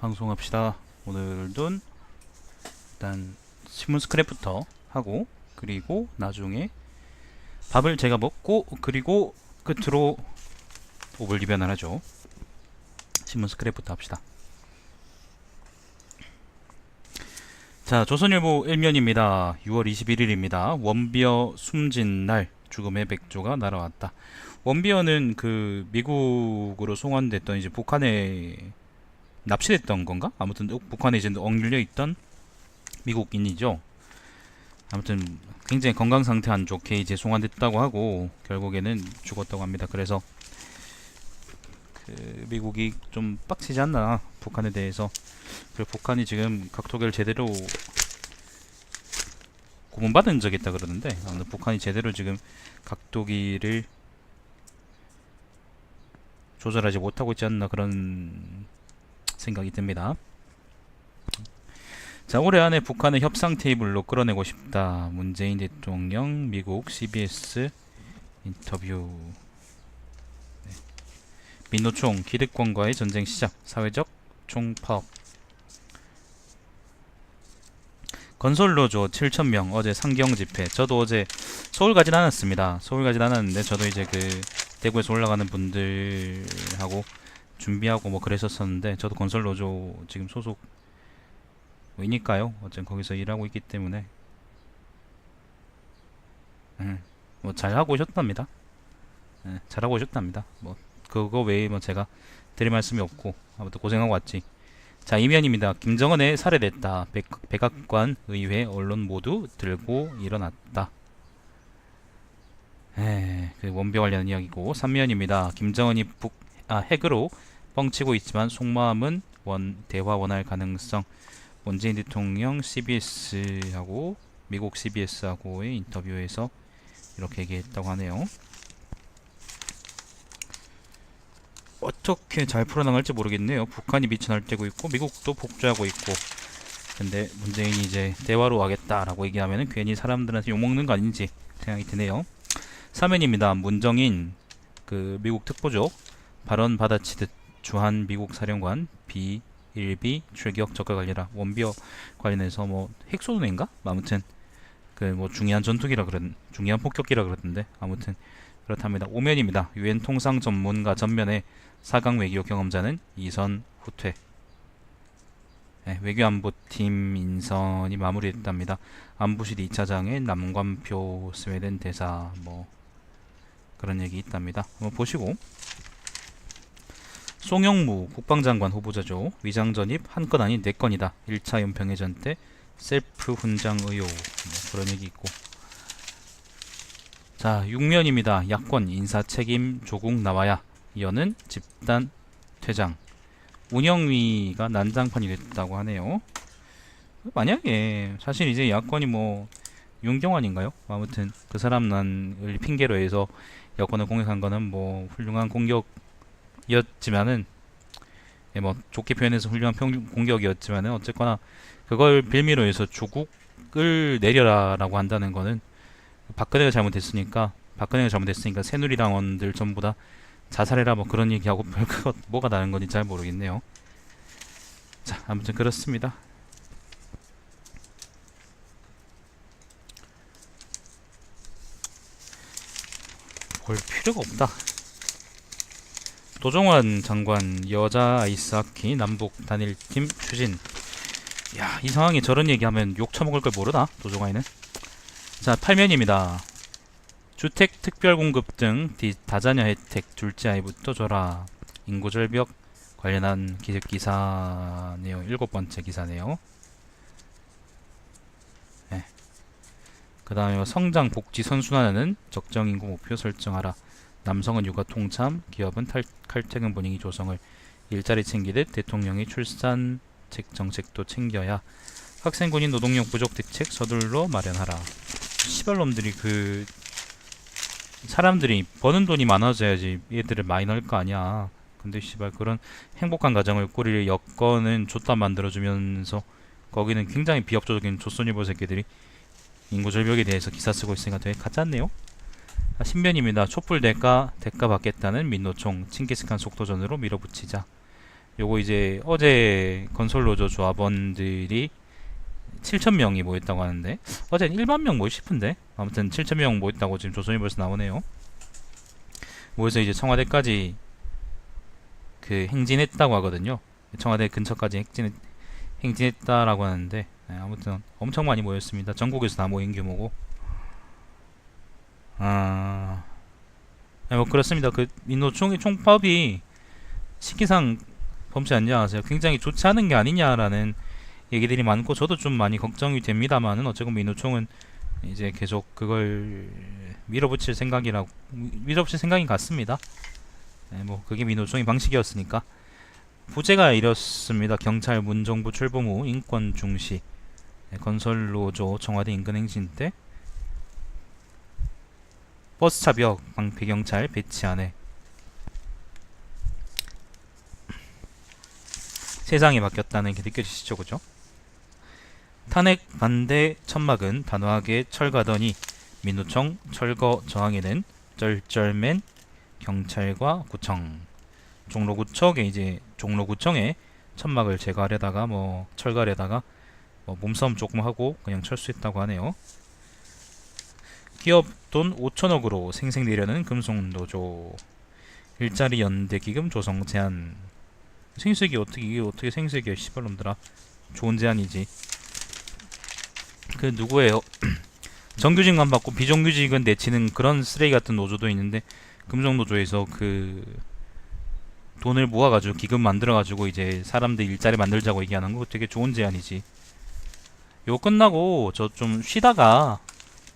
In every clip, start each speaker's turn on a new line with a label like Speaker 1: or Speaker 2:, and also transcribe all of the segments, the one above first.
Speaker 1: 방송합시다. 오늘도 일단 신문 스크랩부터 하고 그리고 나중에 밥을 제가 먹고 그리고 끝으로 오블 리변을 하죠. 신문 스크랩부터 합시다. 자, 조선일보 1면입니다. 6월 21일입니다. 원비어 숨진 날 죽음의 백조가 날아왔다. 원비어는 그 미국으로 송환됐던 이제 북한에 납치됐던 건가? 아무튼 북한에 이제 억눌려 있던 미국인이죠. 아무튼 굉장히 건강 상태 안 좋게 이제 송환됐다고 하고 결국에는 죽었다고 합니다. 그래서 그 미국이 좀 빡치지 않나 북한에 대해서 그 북한이 지금 각도기를 제대로 고문받은 적 있다 그러는데 아무튼 북한이 제대로 지금 각도기를 조절하지 못하고 있지 않나 그런 생각이 듭니다. 자, 올해 안에 북한을 협상 테이블로 끌어내고 싶다. 문재인 대통령 미국 CBS 인터뷰. 네. 민노총 기득권과의 전쟁 시작. 사회적 총파업. 건설노조 7,000명 어제 상경 집회. 저도 어제 서울 가진 않았습니다. 서울 가진 않았는데 저도 이제 그 대구에서 올라가는 분들하고 준비하고 뭐 그랬었었는데 저도 건설 노조 지금 소속 이니까요. 어쨌든 거기서 일하고 있기 때문에 음, 뭐 잘하고 오셨답니다. 예, 잘하고 오셨답니다. 뭐 그거 외에 뭐 제가 드릴 말씀이 없고 아무튼 고생하고 왔지. 자 이면입니다. 김정은의 살해됐다. 백, 백악관, 의회, 언론 모두 들고 일어났다. 에, 그 원비 관련 이야기고 3면입니다. 김정은이 북, 아, 핵으로 뻥치고 있지만 속마음은 원, 대화 원할 가능성. 문재인 대통령 CBS하고 미국 CBS하고의 인터뷰에서 이렇게 얘기했다고 하네요. 어떻게 잘 풀어나갈지 모르겠네요. 북한이 미쳐 날뛰고 있고 미국도 복주하고 있고. 근데 문재인이 이제 대화로 가겠다라고 얘기하면은 괜히 사람들한테 욕먹는 거 아닌지 생각이 드네요. 3면입니다. 문정인 그 미국 특보죠. 발언 받아치듯 주한 미국 사령관 비 일비 출격 적과 관리라 원비어 관련해서 뭐 핵소동인가? 아무튼 그 뭐 중요한 전투기라 그런 중요한 폭격기라 그러던데 아무튼 그렇답니다. 오면입니다. 유엔 통상 전문가 전면에 사강 외교 경험자는 이선 후퇴. 네, 외교안보팀 인선이 마무리됐답니다. 안보실 2차장의 남관표 스웨덴 대사 뭐 그런 얘기 있답니다. 한번 보시고 송영무 국방장관 후보자죠. 위장 전입 한 건 아닌 네 건이다. 1차 연평해전 때 셀프 훈장 의혹 뭐 그런 얘기 있고 자 6면입니다. 야권 인사 책임 조국 나와야 이어는 집단 퇴장 운영위가 난장판이 됐다고 하네요. 만약에 사실 이제 야권이 뭐 윤경환인가요? 아무튼 그 사람 난을 핑계로 해서 여권을 공격한 거는 뭐 훌륭한 공격 이었지만은 예, 뭐 좋게 표현해서 훌륭한 평, 공격이었지만은 어쨌거나 그걸 빌미로 해서 조국을 내려라라고 한다는 거는 박근혜가 잘못했으니까 박근혜가 잘못했으니까 새누리당원들 전부 다 자살해라 뭐 그런 얘기하고 별거 뭐가 다른 건지 잘 모르겠네요. 자 아무튼 그렇습니다. 볼 필요가 없다. 도종환 장관 여자 아이스하키 남북 단일팀 추진. 야, 이 상황에 저런 얘기하면 욕 처먹을 걸 모르나? 도종환이는. 자, 8면입니다. 주택 특별 공급 등 디- 다자녀 혜택 둘째 아이부터 줘라. 인구 절벽 관련한 기사네요. 일곱 번째 기사네요. 네. 그 다음에 성장 복지 선순환하는 적정 인구 목표 설정하라. 남성은 육아 통참, 기업은 탈, 칼퇴근 분위기 조성을 일자리 챙기듯 대통령이 출산 책 정책도 챙겨야 학생 군인 노동력 부족 대책 서둘러 마련하라. 시발놈들이 그 사람들이 버는 돈이 많아져야지 얘들을 많이 넣을 거 아니야. 근데 씨발 그런 행복한 가정을 꾸릴 여건은 줬다 만들어주면서 거기는 굉장히 비협조적인 조선일보 새끼들이 인구 절벽에 대해서 기사 쓰고 있으니까 되게 가짜네요. 아, 신변입니다. 촛불 대가 대가 받겠다는 민노총 칭기스칸 속도전으로 밀어붙이자. 요거 이제 어제 건설로조 조합원들이 7,000명이 모였다고 하는데 어제는 1만 명 모이 싶은데 아무튼 7,000명 모였다고 지금 조선일보에서 나오네요. 모여서 이제 청와대까지 그 행진했다고 하거든요. 청와대 근처까지 행진 행진했다라고 하는데 네, 아무튼 엄청 많이 모였습니다. 전국에서 다 모인 규모고 아, 네, 뭐 그렇습니다. 그 민노총의 총법이 시기상 범죄 아니냐, 굉장히 좋지 않은 게 아니냐라는 얘기들이 많고 저도 좀 많이 걱정이 됩니다만은 어쨌건 민노총은 이제 계속 그걸 밀어붙일 생각이라고 밀어붙일 생각인 것 같습니다. 네, 뭐 그게 민노총의 방식이었으니까 부제가 이렇습니다. 경찰 문정부 출범 후 인권 중시 네, 건설 노조 청와대 인근 행진 때 버스 차벽 방패 경찰 배치 안에 세상이 바뀌었다는 게 느껴지시죠, 그죠? 탄핵 반대 천막은 단호하게 철가더니 민노총 철거 저항에는 쩔쩔맨 경찰과 구청 종로구청에 이제 종로구청에 천막을 제거하려다가 뭐 철거하려다가 뭐 몸싸움 조금 하고 그냥 철수했다고 하네요. 기업 돈 5천억으로 생생내려는 금속노조. 일자리 연대 기금 조성 제한. 생색이 어떻게 이게 어떻게 생색이야 씨발놈들아. 좋은 제안이지. 그 누구예요? 정규직만 받고 비정규직은 내치는 그런 쓰레기 같은 노조도 있는데 금속노조에서 그 돈을 모아가지고 기금 만들어가지고 이제 사람들 일자리 만들자고 얘기하는 거 되게 좋은 제안이지. 요 끝나고 저 좀 쉬다가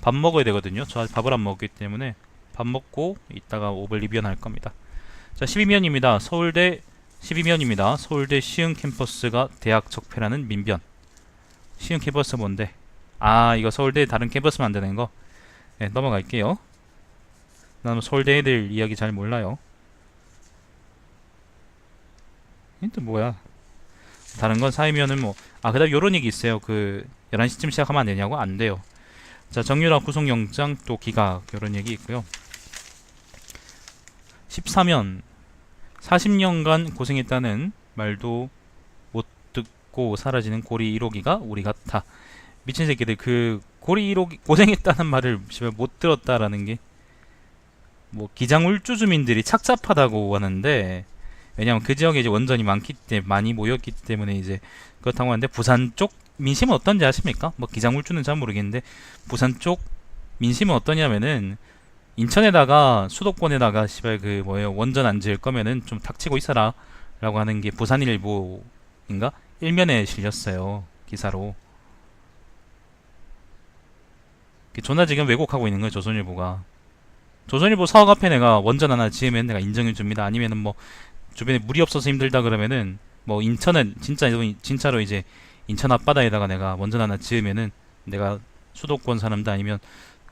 Speaker 1: 밥 먹어야 되거든요 저 밥을 안 먹기 때문에 밥 먹고 이따가 오블리비언 할 겁니다 자 12면입니다 서울대 12면입니다. 서울대 시흥 캠퍼스가 대학 적폐라는 민변. 시흥 캠퍼스 뭔데? 아, 이거 서울대 다른 캠퍼스 만드는 거. 네, 넘어갈게요. 나는 서울대 애들 이야기 잘 몰라요. 힌트 뭐야? 다른 건 사이면은 뭐, 아, 그 다음 요런 얘기 있어요. 그, 11시쯤 시작하면 안 되냐고? 안 돼요. 자, 정유라 구속영장 또 기각, 요런 얘기 있고요. 14면, 40년간 고생했다는 말도 못 듣고 사라지는 고리 1호기가 우리 같아. 미친 새끼들 그 고리 1호기 고생했다는 말을 씨발 못 들었다라는 게 뭐 기장 울주 주민들이 착잡하다고 하는데 왜냐면 그 지역에 이제 원전이 많기 때문에 많이 모였기 때문에 이제 그렇다고 하는데 부산 쪽 민심은 어떤지 아십니까? 뭐 기장울주는 잘 모르겠는데 부산 쪽 민심은 어떠냐면은 인천에다가 수도권에다가 시발 그 뭐예요 원전 안 지을 거면은 좀 닥치고 있어라라고 하는 게 부산일보인가 일면에 실렸어요 기사로. 그 존나 지금 왜곡하고 있는 거예요 조선일보가. 조선일보 사업 앞에 내가 원전 하나 지으면 내가 인정해 줍니다. 아니면은 뭐 주변에 물이 없어서 힘들다 그러면은 뭐 인천은 진짜 진짜로 이제 인천 앞바다에다가 내가 원전 하나 지으면은 내가 수도권 사람도 아니면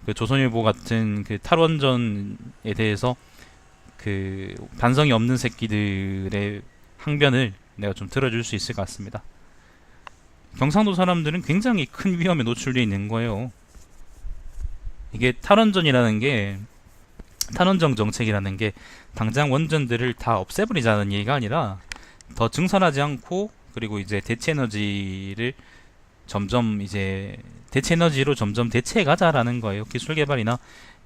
Speaker 1: 그 조선일보 같은 그 탈원전에 대해서 그 반성이 없는 새끼들의 항변을 내가 좀 들어줄 수 있을 것 같습니다. 경상도 사람들은 굉장히 큰 위험에 노출되어 있는 거예요. 이게 탈원전이라는 게 탈원전 정책이라는 게 당장 원전들을 다 없애버리자는 얘기가 아니라 더 증선하지 않고 그리고 이제 대체 에너지를 점점 이제 대체 에너지로 점점 대체해 가자라는 거예요. 기술 개발이나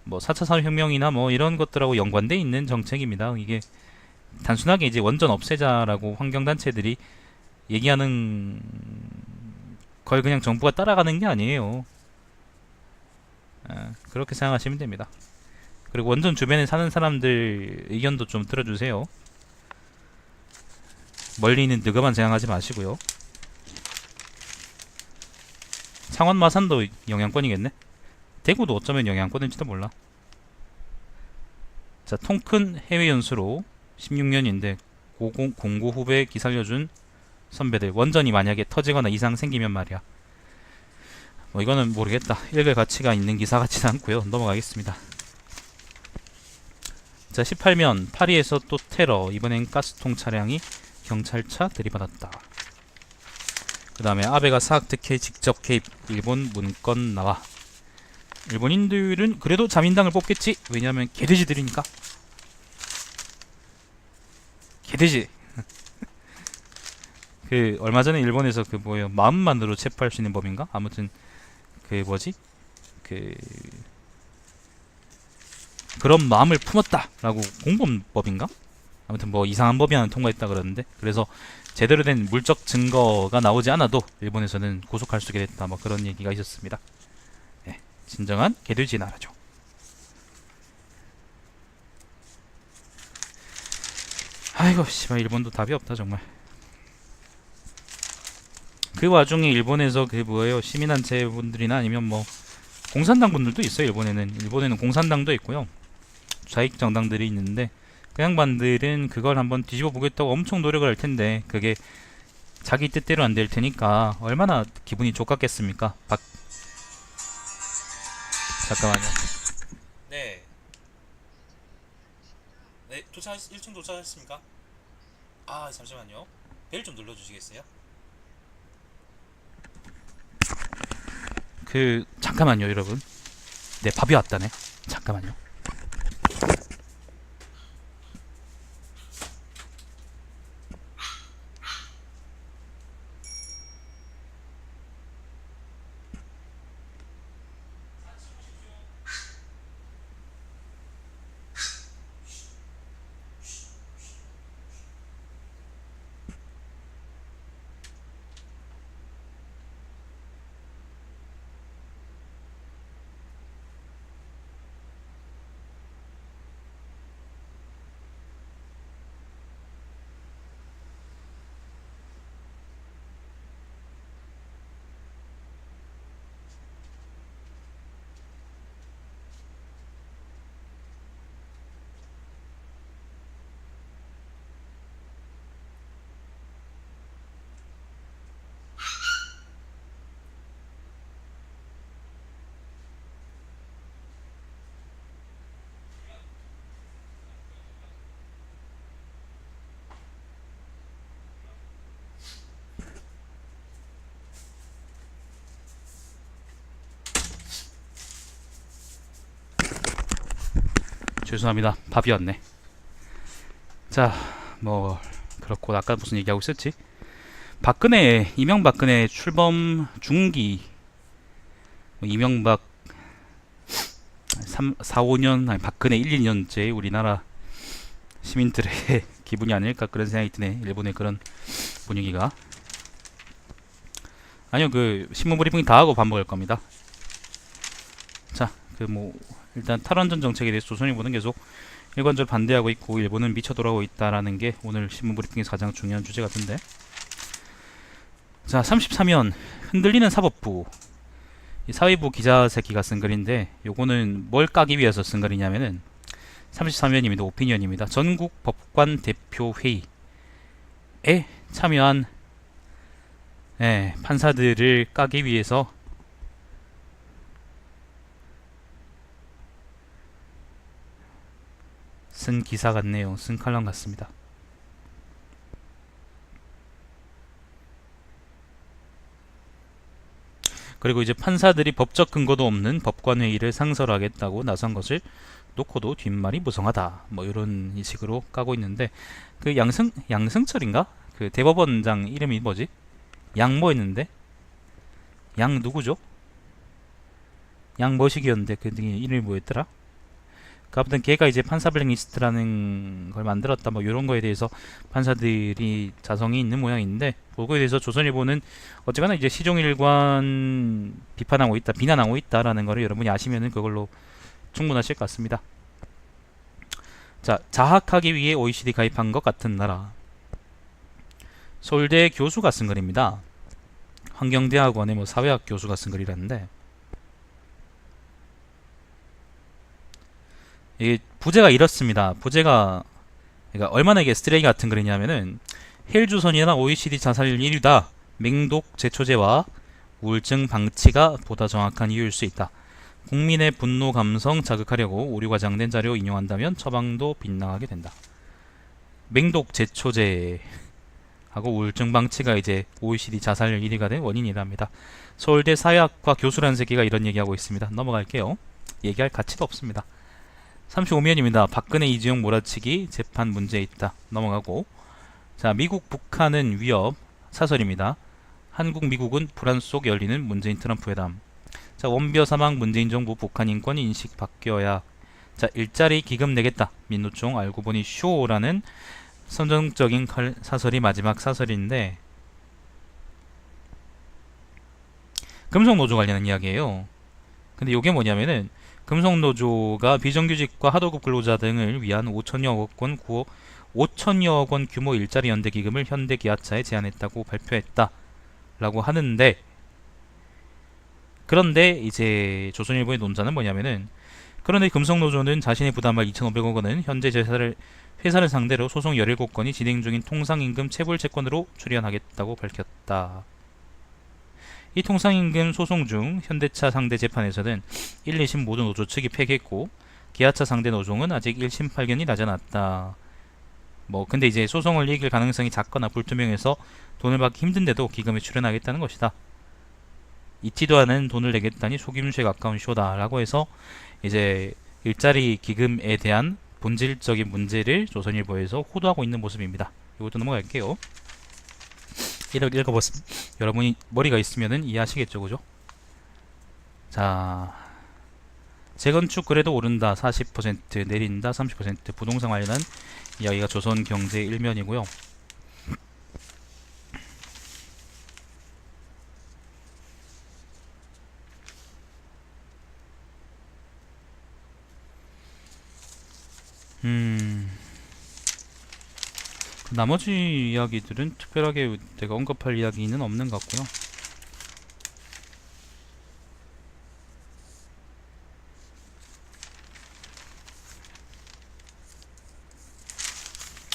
Speaker 1: 뭐 4차 산업혁명이나 뭐 이런 것들하고 연관돼 있는 정책입니다. 이게 단순하게 이제 원전 없애자라고 환경단체들이 얘기하는 걸 그냥 정부가 따라가는 게 아니에요. 아, 그렇게 생각하시면 됩니다. 그리고 원전 주변에 사는 사람들 의견도 좀 들어주세요. 멀리 있는 느그만 생각하지 마시고요. 창원 마산도 영향권이겠네. 대구도 어쩌면 영향권일지도 몰라. 자, 통큰 해외 연수로 16년인데 고공, 공고 후배 기살려준 선배들 원전이 만약에 터지거나 이상 생기면 말이야. 뭐 이거는 모르겠다. 읽을 가치가 있는 기사 같지는 않고요. 넘어가겠습니다. 자, 18면 파리에서 또 테러. 이번엔 가스통 차량이 경찰차 들이받았다. 그 다음에 아베가 사학 특혜 직접 개입. 일본 문건 나와. 일본인들은 그래도 자민당을 뽑겠지? 왜냐하면 개돼지들이니까. 개돼지. 그 얼마 전에 일본에서 그 뭐예요? 마음만으로 체포할 수 있는 법인가? 아무튼 그 뭐지? 그 그런 마음을 품었다라고 공범법인가? 아무튼 뭐 이상한 법이 하나 통과했다 그러는데 그래서 제대로 된 물적 증거가 나오지 않아도 일본에서는 구속할 수 있게 됐다 뭐 그런 얘기가 있었습니다. 예, 진정한 개돼지 나라죠. 아이고 씨발 일본도 답이 없다 정말. 그 와중에 일본에서 그 뭐예요 시민단체 분들이나 아니면 뭐 공산당 분들도 있어요 일본에는 일본에는 공산당도 있고요 좌익 정당들이 있는데 그 양반들은 그걸 한번 뒤집어 보겠다고 엄청 노력을 할 텐데 그게 자기 뜻대로 안 될 테니까 얼마나 기분이 좋겠습니까 박 잠깐만요 네. 네, 도착 1층 도착했습니까? 아, 잠시만요. 벨 좀 눌러 주시겠어요? 그 잠깐만요, 여러분. 네, 밥이 왔다네. 잠깐만요. 죄송합니다. 밥이 왔네. 자, 뭐 그렇고 아까 무슨 얘기하고 있었지? 박근혜 이명박근혜 출범 중기 뭐 이명박 3, 4, 5년 아니 박근혜 1, 2년째 우리나라 시민들의 기분이 아닐까 그런 생각이 드네. 일본의 그런 분위기가 아니요 그 신문 브리핑 다 하고 밥 먹을 겁니다. 자, 그 뭐 일단 탈원전 정책에 대해서 조선일보는 계속 일관적으로 반대하고 있고 일본은 미쳐 돌아오고 있다라는 게 오늘 신문 브리핑에서 가장 중요한 주제 같은데. 자, 33면 흔들리는 사법부. 이 사회부 기자 새끼가 쓴 글인데 요거는 뭘 까기 위해서 쓴 글이냐면은 33면입니다. 오피니언입니다. 전국 법관 대표 회의에 참여한 예, 판사들을 까기 위해서 쓴 기사 같네요. 쓴 칼럼 같습니다. 그리고 이제 판사들이 법적 근거도 없는 법관 회의를 상설하겠다고 나선 것을 놓고도 뒷말이 무성하다. 뭐 이런 식으로 까고 있는데 그 양승 양승철인가? 그 대법원장 이름이 뭐지? 양 뭐였는데? 양 누구죠? 양 뭐식이었는데 그 이름이 뭐였더라? 그 아무튼 걔가 이제 판사 블랙리스트라는 걸 만들었다 뭐 이런 거에 대해서 판사들이 자성이 있는 모양인데 그거에 대해서 조선일보는 어쨌거나 이제 시종일관 비판하고 있다 비난하고 있다라는 거를 여러분이 아시면은 그걸로 충분하실 것 같습니다. 자 자학하기 위해 OECD 가입한 것 같은 나라 서울대 교수가 쓴 글입니다. 환경대학원의 뭐 사회학 교수가 쓴 글이라는데 이게 부제가 이렇습니다. 부제가 그러니까 얼마나 이게 쓰레기 같은 글이냐면은 헬주선이나 OECD 자살률 1위다. 맹독 제초제와 우울증 방치가 보다 정확한 이유일 수 있다. 국민의 분노 감성 자극하려고 오류 과장된 자료 인용한다면 처방도 빗나가게 된다. 맹독 제초제 하고 우울증 방치가 이제 OECD 자살률 1위가 된 원인이랍니다. 서울대 사회학과 교수라는 새끼가 이런 얘기하고 있습니다. 넘어갈게요. 얘기할 가치도 없습니다. 35면입니다. 박근혜 이재용 몰아치기 재판 문제 있다. 넘어가고 자 미국 북한은 위협 사설입니다. 한국 미국은 불안 속 열리는 문재인 트럼프 회담. 자 원비어 사망 문재인 정부 북한 인권 인식 바뀌어야. 자 일자리 기금 내겠다. 민노총 알고 보니 쇼라는 선정적인 칼- 사설이 마지막 사설인데 금속노조 관련한 이야기예요. 근데 이게 뭐냐면은 금속노조가 비정규직과 하도급 근로자 등을 위한 5천여억 원 구호 5천여억 원 규모 일자리 연대 기금을 현대기아차에 제안했다고 발표했다. 라고 하는데 그런데 이제 조선일보의 논자는 뭐냐면은 그런데 금속노조는 자신이 부담할 2,500억 원은 현재 회사를 회사를 상대로 소송 17건이 진행 중인 통상임금 체불 채권으로 출연하겠다고 밝혔다. 이 통상임금 소송 중 현대차 상대 재판에서는 1, 2심 모두 노조 측이 패했고 기아차 상대 노조는 아직 1심 판결이 나지 않았다. 뭐 근데 이제 소송을 이길 가능성이 작거나 불투명해서 돈을 받기 힘든데도 기금에 출연하겠다는 것이다. 잊지도 않은 돈을 내겠다니 속임수에 가까운 쇼다라고 해서 이제 일자리 기금에 대한 본질적인 문제를 조선일보에서 호도하고 있는 모습입니다. 이것도 넘어갈게요. 이렇게 읽어봤음 여러분이 머리가 있으면은 이해하시겠죠, 그죠? 자, 재건축 그래도 오른다 40% 내린다 30% 부동산 관련한 이야기가 조선 경제 일면이고요. 나머지 이야기들은 특별하게 내가 언급할 이야기는 없는 것 같고요.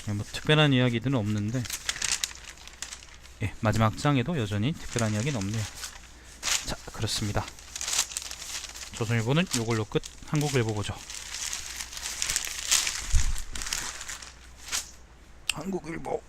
Speaker 1: 예, 뭐 특별한 이야기들은 없는데 예, 마지막 장에도 여전히 특별한 이야기는 없네요. 자, 그렇습니다. 조선일보는 이걸로 끝. 한국일보 보죠. 한국일보